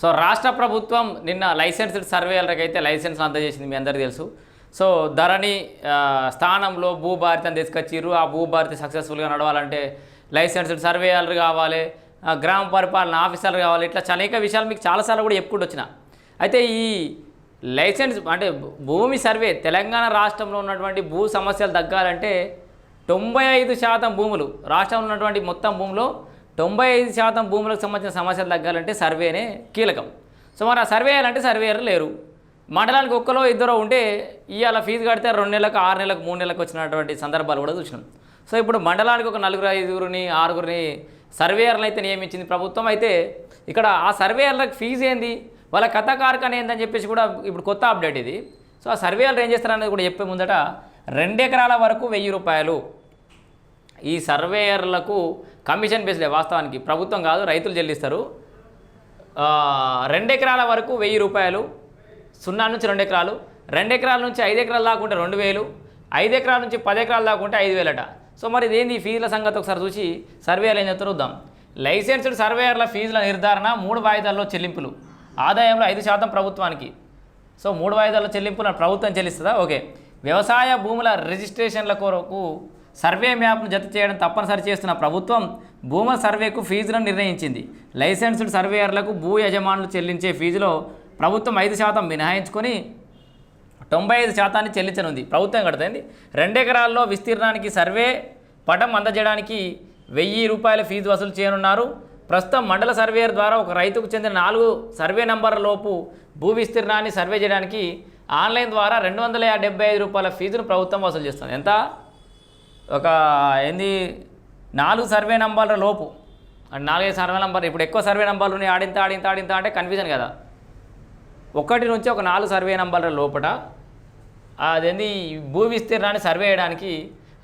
So రాష్ట్ర ప్రభుత్వం నిన్న లైసెన్స్డ్ సర్వేయర్లకు అయితే లైసెన్స్ అందజేసింది మీ అందరికీ తెలుసు. సో ధరణి స్థానంలో భూభారతిని తీసుకొచ్చిర్రు. ఆ భూభారతి సక్సెస్ఫుల్గా నడవాలంటే లైసెన్స్డ్ సర్వేయర్లు కావాలి గ్రామ పరిపాలన ఆఫీసర్లు కావాలి ఇట్లా అనేక విషయాలు మీకు చాలాసార్లు కూడా చెప్పుకుంటూ వచ్చిన. అయితే ఈ లైసెన్స్ అంటే భూమి సర్వే తెలంగాణ రాష్ట్రంలో ఉన్నటువంటి భూ సమస్యలు తగ్గాలంటే తొంభై ఐదు శాతం భూములు రాష్ట్రంలో ఉన్నటువంటి మొత్తం భూమిలో తొంభై ఐదు శాతం భూములకు సంబంధించిన సమస్యలు తగ్గాలంటే సర్వేనే కీలకం. సో మరి ఆ సర్వే అంటే సర్వేయర్ లేరు. మండలానికి ఒక్కలో ఇద్దరు ఉంటే ఇవాళ ఫీజు కడితే రెండు నెలలకు ఆరు నెలలకు మూడు నెలలకు వచ్చినటువంటి సందర్భాలు కూడా చూసినాం. సో ఇప్పుడు మండలానికి ఒక నలుగురు ఐదుగురిని ఆరుగురిని సర్వేయర్లు అయితే నియమించింది ప్రభుత్వం. అయితే ఇక్కడ ఆ సర్వేయర్లకు ఫీజు ఏంది? వాళ్ళ కథ కార్ఖాన ఏందని చెప్పేసి కూడా ఇప్పుడు కొత్త అప్డేట్ ఇది. సో ఆ సర్వేయర్లు ఏం చేస్తారనేది కూడా చెప్పే ముందట రెండెకరాల వరకు వెయ్యి రూపాయలు ఈ సర్వేయర్లకు కమిషన్ బేస్డే వాస్తవానికి. ప్రభుత్వం కాదు రైతులు చెల్లిస్తారు. రెండు ఎకరాల వరకు వెయ్యి రూపాయలు సున్నా నుంచి రెండు ఎకరాలు రెండు ఎకరాల నుంచి ఐదు ఎకరాలు దాకుంటే రెండు వేలు ఐదు ఎకరాల నుంచి పది ఎకరాలు దాకుంటే ఐదు వేలట. సో మరి ఇదేంది ఫీజుల సంగతి ఒకసారి చూసి సర్వేయర్లు ఏం చెప్తారు చూద్దాం. లైసెన్స్డ్ సర్వేయర్ల ఫీజుల నిర్ధారణ మూడు వాయిదాల్లో చెల్లింపులు. ఆదాయంలో ఐదు శాతం ప్రభుత్వానికి. సో మూడు వాయిదాల చెల్లింపులు ప్రభుత్వం చెల్లిస్తుందా? ఓకే. వ్యవసాయ భూముల రిజిస్ట్రేషన్ల కొరకు సర్వే మ్యాప్ను జత చేయడం తప్పనిసరి చేస్తున్న ప్రభుత్వం భూముల సర్వేకు ఫీజులను నిర్ణయించింది. లైసెన్స్డ్ సర్వేయర్లకు భూ యజమానులు చెల్లించే ఫీజులో ప్రభుత్వం ఐదు శాతం మినహాయించుకొని తొంభై ఐదు శాతాన్ని చెల్లించనుంది. ప్రభుత్వం కడుతుంది రెండు ఎకరాల్లో విస్తీర్ణానికి సర్వే పటం అందజేయడానికి వెయ్యి రూపాయల ఫీజు వసూలు చేయనున్నారు. ప్రస్తుతం మండల సర్వేయర్ ద్వారా ఒక రైతుకు చెందిన నాలుగు సర్వే నంబర్లలోపు భూ విస్తీర్ణాన్ని సర్వే చేయడానికి ఆన్లైన్ ద్వారా రెండు వందల డెబ్బై ఐదు రూపాయల ఫీజును ప్రభుత్వం వసూలు చేస్తుంది. ఎంత? ఒక ఏంది నాలుగు సర్వే నంబర్ల లోపు. అంటే నాలుగైదు సర్వే నంబర్ ఇప్పుడు ఎక్కువ సర్వే నంబర్లు ఉన్నాయి ఆడింత ఆడింత ఆడింత అంటే కన్ఫ్యూజన్ కదా. ఒకటి నుంచి ఒక నాలుగు సర్వే నంబర్ల లోపల అదేంది భూ విస్తీర్ణాన్ని సర్వే చేయడానికి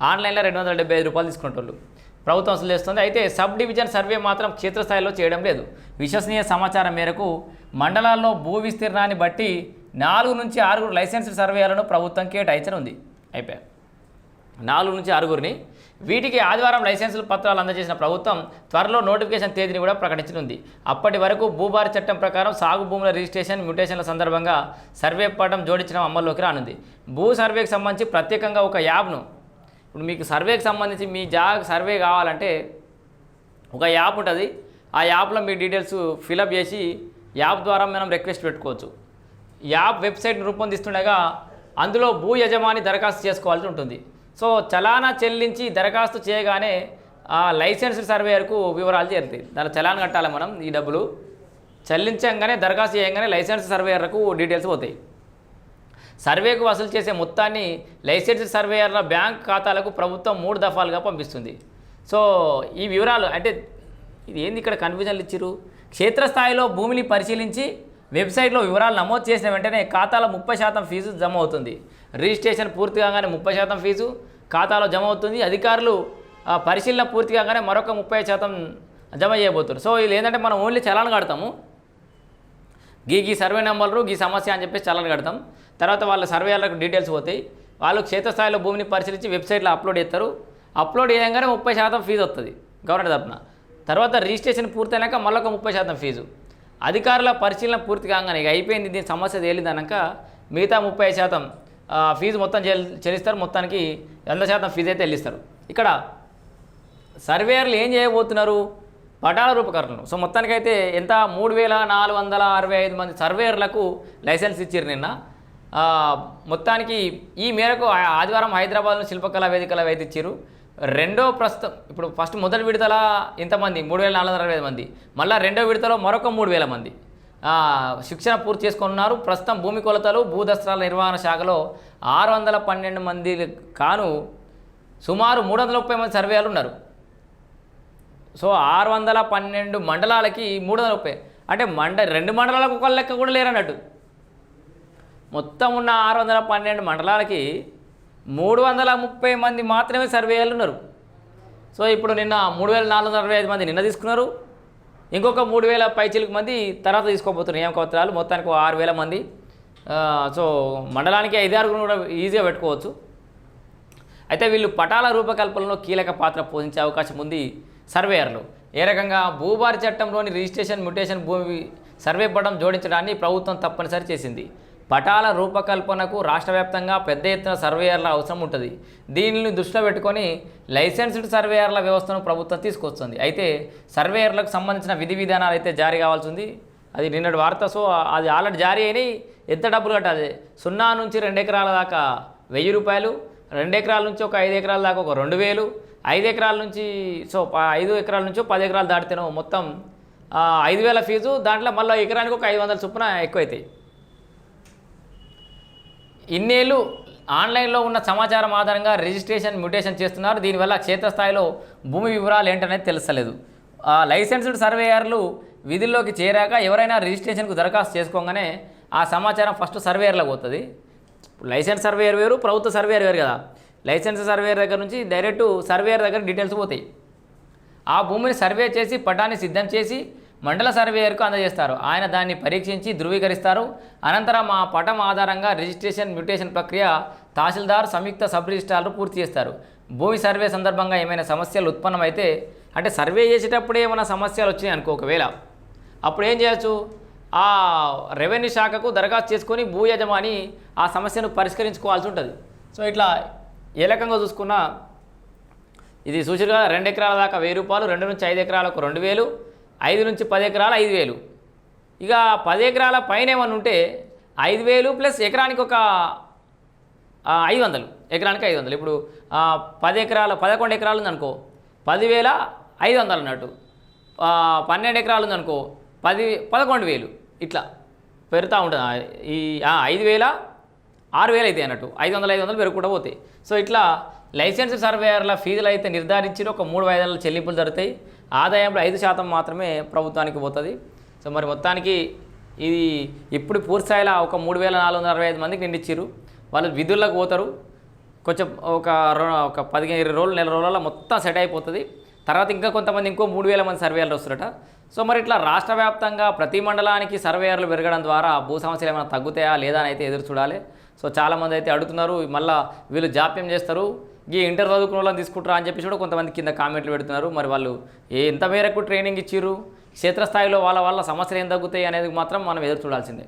ఆన్లైన్లో రెండు వందల డెబ్బై ఐదు రూపాయలు తీసుకుంటారు ప్రభుత్వం అసలు చేస్తుంది. అయితే సబ్ డివిజన్ సర్వే మాత్రం క్షేత్రస్థాయిలో చేయడం లేదు. విశ్వసనీయ సమాచారం మేరకు మండలాల్లో భూ విస్తీర్ణాన్ని బట్టి నాలుగు నుంచి ఆరుగురు లైసెన్స్డ్ సర్వేలను ప్రభుత్వం కేటాయించనుంది. అయిపోయా? నాలుగు నుంచి ఆరుగురిని. వీటికి ఆదివారం లైసెన్సుల పత్రాలు అందజేసిన ప్రభుత్వం త్వరలో నోటిఫికేషన్ తేదీని కూడా ప్రకటించనుంది. అప్పటి వరకు భూభార చట్టం ప్రకారం సాగు భూముల రిజిస్ట్రేషన్ మ్యూటేషన్ల సందర్భంగా సర్వే పటం జోడించడం అమల్లోకి రానుంది. భూ సర్వేకి సంబంధించి ప్రత్యేకంగా ఒక యాప్ను ఇప్పుడు మీకు సర్వేకి సంబంధించి మీ జా సర్వే కావాలంటే ఒక యాప్ ఉంటుంది. ఆ యాప్లో మీ డీటెయిల్స్ ఫిలప్ చేసి యాప్ ద్వారా మనం రిక్వెస్ట్ పెట్టుకోవచ్చు. యాప్ వెబ్సైట్ రూపొందిస్తుండగా అందులో భూ యజమాని దరఖాస్తు చేసుకోవాల్సి ఉంటుంది. సో చలానా చెల్లించి దరఖాస్తు చేయగానే ఆ లైసెన్స్డ్ సర్వేయర్కు వివరాలు చేరుతాయి దాని చలాన్ కట్టాలి మనం ఈ డబ్బులు. చెల్లించగానే దరఖాస్తు చేయగానే లైసెన్స్ సర్వేయర్లకు డీటెయిల్స్ పోతాయి. సర్వేకు వసూలు చేసే మొత్తాన్ని లైసెన్స్ సర్వేయర్ల బ్యాంక్ ఖాతాలకు ప్రభుత్వం మూడు దఫాలుగా పంపిస్తుంది. సో ఈ వివరాలు అంటే ఇది ఏంది ఇక్కడ కన్ఫ్యూజన్లు ఇచ్చిర్రు? క్షేత్రస్థాయిలో భూమిని పరిశీలించి వెబ్సైట్లో వివరాలు నమోదు చేసిన వెంటనే ఖాతాలో ముప్పై శాతం ఫీజు జమ అవుతుంది. రిజిస్ట్రేషన్ పూర్తి కాగానే ముప్పై శాతం ఫీజు ఖాతాలో జమ అవుతుంది. అధికారులు పరిశీలన పూర్తి కాగానే మరొక ముప్పై శాతం జమ చేయబోతున్నారు సో ఇది ఏంటంటే మనం ఓన్లీ చలాన్ కడతాము. గీ గీ సర్వే నెంబర్లు గీ సమస్య అని చెప్పేసి చలాన్ కడతాం. తర్వాత వాళ్ళ సర్వేలకు డీటెయిల్స్ పోతాయి. వాళ్ళు క్షేత్రస్థాయిలో భూమిని పరిశీలించి వెబ్సైట్లో అప్లోడ్ చేస్తారు. అప్లోడ్ చేయగానే ముప్పై శాతం ఫీజు వస్తుంది గవర్నమెంట్ తరఫున తర్వాత రిజిస్ట్రేషన్ పూర్తయినాక మళ్ళొక ముప్పై శాతం ఫీజు. అధికారుల పరిశీలన పూర్తి కాగానే ఇక అయిపోయింది దీని సమస్య తేలిందనక మిగతా ముప్పై శాతం ఫీజు మొత్తం చెల్లిస్తారు. మొత్తానికి వంద శాతం ఫీజు అయితే చెల్లిస్తారు. ఇక్కడ సర్వేయర్లు ఏం చేయబోతున్నారు? పటాల రూపకరణలు. సో మొత్తానికైతే ఎంత? మూడు వేల నాలుగు వందల అరవై ఐదు మంది సర్వేయర్లకు లైసెన్స్ ఇచ్చారు నిన్న. మొత్తానికి ఈ మేరకు ఆ- ఆదివారం హైదరాబాద్లో శిల్పకళా వేదికల వేది ఇచ్చారు రెండో ప్రస్తుతం ఇప్పుడు ఫస్ట్ మొదటి విడతల ఇంతమంది మూడు వేల నాలుగు వందల అరవై ఐదు మంది. మళ్ళీ రెండో విడతలో మరొక మూడు వేల మంది శిక్షణ పూర్తి చేసుకున్నారు. ప్రస్తుతం భూమి కొలతలు భూదస్త్రాల నిర్వహణ శాఖలో ఆరు వందల పన్నెండు మంది కాను సుమారు మూడు వందల ముప్పై మంది సర్వేలు ఉన్నారు. సో ఆరు వందల పన్నెండు మండలాలకి మూడు వందల ముప్పై. అంటే మండ రెండు మండలాలకు ఒక లెక్క కూడా లేరన్నట్టు. మొత్తం ఉన్న ఆరు వందల పన్నెండు మండలాలకి మూడు వందల ముప్పై మంది మాత్రమే సర్వేయర్లు ఉన్నారు సో ఇప్పుడు నిన్న మూడు వేల నాలుగు వందల అరవై ఐదు మంది నిన్న తీసుకున్నారు. ఇంకొక మూడు వేల పైచిలకు మంది తర్వాత తీసుకోబోతున్నారు నియామకపత్రాలు. మొత్తానికి ఆరు వేల మంది. సో మండలానికి ఐదు ఆరుగురు కూడా ఈజీగా పెట్టుకోవచ్చు. అయితే వీళ్ళు పటాల రూపకల్పనలో కీలక పాత్ర పోషించే అవకాశం ఉంది సర్వేయర్లు. ఏ రకంగా భూభారి చట్టంలోని రిజిస్ట్రేషన్ మ్యుటేషన్ భూమి సర్వే పటం జోడించడాన్ని ప్రభుత్వం తప్పనిసరి చేసింది. పటాల రూపకల్పనకు రాష్ట్ర వ్యాప్తంగా పెద్ద ఎత్తున సర్వేయర్ల అవసరం ఉంటుంది. దీనిని దృష్టిలో పెట్టుకొని లైసెన్స్డ్ సర్వేయర్ల వ్యవస్థను ప్రభుత్వం తీసుకొస్తుంది. అయితే సర్వేయర్లకు సంబంధించిన విధి విధానాలు అయితే జారీ కావాల్సి ఉంది. అది నిన్నటి వార్త. సో అది ఆల్రెడీ జారీ అయినాయి. ఎంత డబ్బులు కట్టాలి? సున్నా నుంచి రెండు ఎకరాల దాకా వెయ్యి రూపాయలు రెండు ఎకరాల నుంచి ఒక ఐదు ఎకరాల దాకా ఒక రెండు వేలు ఐదు ఎకరాల నుంచి సో ప- ఐదు ఎకరాల నుంచి పది ఎకరాలు దాటితేనో మొత్తం ఐదు వేల ఫీజు దాంట్లో మళ్ళీ ఎకరానికి ఒక ఐదు వందల చొప్పున ఎక్కువైతాయి. ఇన్నేళ్ళు ఆన్లైన్లో ఉన్న సమాచారం ఆధారంగా రిజిస్ట్రేషన్ మ్యూటేషన్ చేస్తున్నారు. దీనివల్ల క్షేత్రస్థాయిలో భూమి వివరాలు ఏంటనేది తెలుస్తలేదు. ఆ లైసెన్స్డ్ సర్వేయర్లు విధుల్లోకి చేరాక ఎవరైనా రిజిస్ట్రేషన్కు దరఖాస్తు చేసుకోగానే ఆ సమాచారం ఫస్ట్ సర్వేయర్లకు పోతుంది. లైసెన్స్ సర్వేయర్ వేరు ప్రభుత్వ సర్వేయర్ వేరు కదా. లైసెన్స్ సర్వేయర్ దగ్గర నుంచి డైరెక్ట్ సర్వేయర్ దగ్గర డీటెయిల్స్ పోతాయి. ఆ భూమిని సర్వే చేసి పటాన్ని సిద్ధం చేసి మండల సర్వేయర్కు అందజేస్తారు. ఆయన దాన్ని పరీక్షించి ధృవీకరిస్తారు. అనంతరం ఆ పటం ఆధారంగా రిజిస్ట్రేషన్ మ్యూటేషన్ ప్రక్రియ తహసీల్దార్ సంయుక్త సబ్ రిజిస్ట్రార్లు పూర్తి చేస్తారు. భూమి సర్వే సందర్భంగా ఏమైనా సమస్యలు ఉత్పన్నమైతే అంటే సర్వే చేసేటప్పుడే ఏమైనా సమస్యలు వచ్చినాయి అనుకో ఒకవేళ అప్పుడు ఏం చేయొచ్చు? ఆ రెవెన్యూ శాఖకు దరఖాస్తు చేసుకొని భూ యజమాని ఆ సమస్యను పరిష్కరించుకోవాల్సి ఉంటుంది. సో ఇట్లా ఏ రకంగా చూసుకున్నా ఇది సూచనగా రెండు ఎకరాల దాకా వెయ్యి రూపాయలు రెండు నుంచి ఐదు ఎకరాలకు రెండు వేలు ఐదు నుంచి పది ఎకరాలు ఐదు వేలు. ఇక పది ఎకరాల పైన ఏమన్నా ఉంటే ఐదు వేలు ప్లస్ ఎకరానికి ఒక ఐదు వందలు. ఎకరానికి ఐదు వందలు. ఇప్పుడు పది ఎకరాల పదకొండు ఎకరాలు ఉందనుకో పదివేల ఐదు వందలు అన్నట్టు. పన్నెండు ఎకరాలు ఉందనుకో పది పదకొండు వేలు. ఇట్లా పెరుగుతూ ఉంటుంది. ఈ ఐదు వేల ఆరు వేలు అయితే అన్నట్టు. ఐదు వందలు ఐదు వందలు పెరుగుకుంటూ పోతాయి. సో ఇట్లా లైసెన్స్ సర్వేయర్ల ఫీజులు అయితే నిర్ధారించి ఒక మూడు ఐదు చెల్లింపులు జరుగుతాయి. ఆదాయంలో ఐదు శాతం మాత్రమే ప్రభుత్వానికి పోతుంది. సో మరి మొత్తానికి ఇది ఇప్పుడు పూర్తి స్థాయిలో ఒక మూడు వేల నాలుగు వందల అరవై ఐదు మందికి నిండిచ్చారు వాళ్ళు విధుల్లోకి పోతారు. కొంచెం ఒక ఒక పదిహేను ఇరవై రోజులు నెల రోజులలో మొత్తం సెట్ అయిపోతుంది. తర్వాత ఇంకా కొంతమంది ఇంకో మూడు వేల మంది సర్వేయర్లు వస్తారట. సో మరి ఇట్లా రాష్ట్ర వ్యాప్తంగా ప్రతి మండలానికి సర్వేయర్లు పెరగడం ద్వారా భూ సమస్యలు ఏమైనా తగ్గుతాయా లేదా అని అయితే ఎదురు చూడాలి. సో చాలామంది అయితే అడుగుతున్నారు. మళ్ళీ వీళ్ళు జాప్యం చేస్తారు. ఈ ఇంటర్ చదువుకున్న వాళ్ళని తీసుకుంటారా అని చెప్పి కూడా కొంతమంది కింద కామెంట్లు పెడుతున్నారు. మరి వాళ్ళు ఏ ఎంత మేరకు ట్రైనింగ్ ఇచ్చిర్రు? క్షేత్రస్థాయిలో వాళ్ళ వాళ్ళ సమస్యలు ఏం తగ్గుతాయి అనేది మాత్రం మనం ఎదురు చూడాల్సిందే.